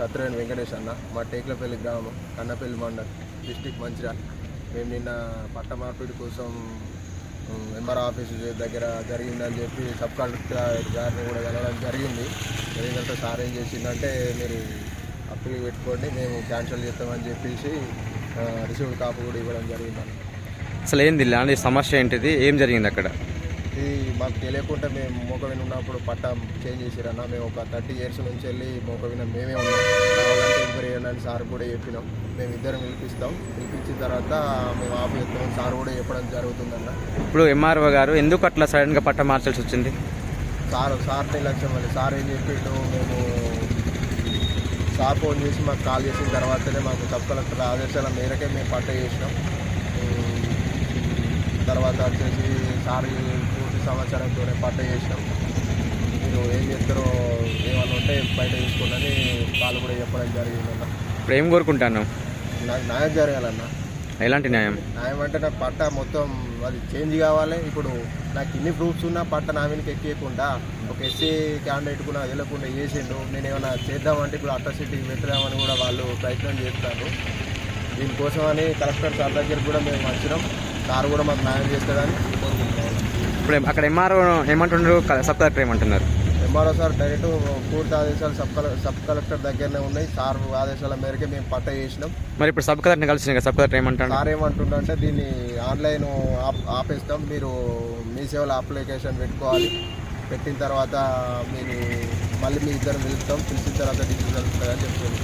And Venkatesh అన్న మా టేక్లపల్లి గ్రామం కన్నపల్లి మండల్ డిస్టిక్ మంచిర్యాల. మేము నిన్న పట్ట మార్పిడి కోసం ఎంఆర్ ఆఫీస్ దగ్గర జరిగిందని చెప్పి సబ్ కలెక్టర్ గారిని కూడా వెళ్ళడం జరిగింది. జరిగినంత సార్ ఏం చేసిందంటే మీరు అప్పీల్ పెట్టుకోండి మేము క్యాన్సిల్ చేస్తామని చెప్పేసి రిసీవ్డ్ కాపు కూడా ఇవ్వడం జరిగిందని అసలు ఏంది ల్యాండ్ సమస్య ఏంటిది? ఏం జరిగింది అక్కడ? ఇది మాకు తెలియకుండా మేము మోకవిన ఉన్నప్పుడు పట్ట చేంజ్ చేసిరన్న మేము ఒక థర్టీ ఇయర్స్ నుంచి వెళ్ళి మోకవిన మేమే ఉన్నాం. ఎంక్వైరీ చేయండి అని సార్ కూడా చెప్పినాం. మేము ఇద్దరం పిలిపిస్తాం. పిలిపించిన తర్వాత మేము ఆఫ్ చేస్తాం. సార్ కూడా చెప్పడం జరుగుతుందన్న. ఇప్పుడు ఎంఆర్ఓ గారు ఎందుకు అట్లా సడన్గా పట్ట మార్చాల్సి వచ్చింది? సార్ సార్ నిర్లక్ష్యం వల్ల. సార్ ఏం చెప్పిండు? మేము సార్ ఫోన్ చేసి మాకు కాల్ చేసిన తర్వాతనే మాకు సబ్ కలెక్టర్ ఆదేశాల మేరకే మేము పట్ట చేసినాం. తర్వాత వచ్చేసి సార్ పూర్తి సమాచారంతోనే పట్ట చేసినాం మీరు ఏం చేస్తారో ఏమన్నా ఉంటే బయట తీసుకోండి వాళ్ళు కూడా చెప్పడం జరిగిందన్న ఇప్పుడు ఏం కోరుకుంటాను. నాకు న్యాయం జరగాలన్న. ఎలాంటి న్యాయం? న్యాయం అంటే నాకు పట్ట మొత్తం అది చేంజ్ కావాలి. ఇప్పుడు నాకు ఇన్ని ప్రూఫ్స్ ఉన్నా పట్ట నా మీదకి ఎక్కియకుండా ఒక ఎస్సీ క్యాండిడేట్ కూడా వెళ్ళకుండా చేసిండు. నేను ఏమైనా చేద్దామంటే ఇప్పుడు అట్రాసిటీ పెట్టదామని కూడా వాళ్ళు ప్రయత్నం చేస్తారు. దీనికోసమని కలెక్టర్ సార్ దగ్గర కూడా మేము వచ్చినాం. సార్ కూడా మాకు న్యాయం చేస్తాడని కోరుకుంటున్నాం. ఇప్పుడు అక్కడ ఎంఆర్ఓ ఏమంటున్నారు సబ్ కలెక్టర్ ఏమంటున్నారు? ఎంఆర్ఓ సార్ డైరెక్ట్ పూర్తి ఆదేశాలు సబ్ సబ్ కలెక్టర్ దగ్గరనే ఉన్నాయి. సార్ ఆదేశాల మేరకే మేము పట్ట చేసినాం. మరి ఇప్పుడు సబ్ కలెక్టర్ని కలిసి కదా సబ్ కలెక్టర్ ఏమంటాడు? సార్ ఏమంటుండంటే దీన్ని ఆన్లైన్ ఆప్ ఆపేస్తాం. మీరు మీ సేవలో అప్లికేషన్ పెట్టుకోవాలి. పెట్టిన తర్వాత మీరు మళ్ళీ మీ ఇద్దరు పిలుస్తాం పిలిచిన తర్వాత డిసిజన్ వస్తుందని చెప్తుంది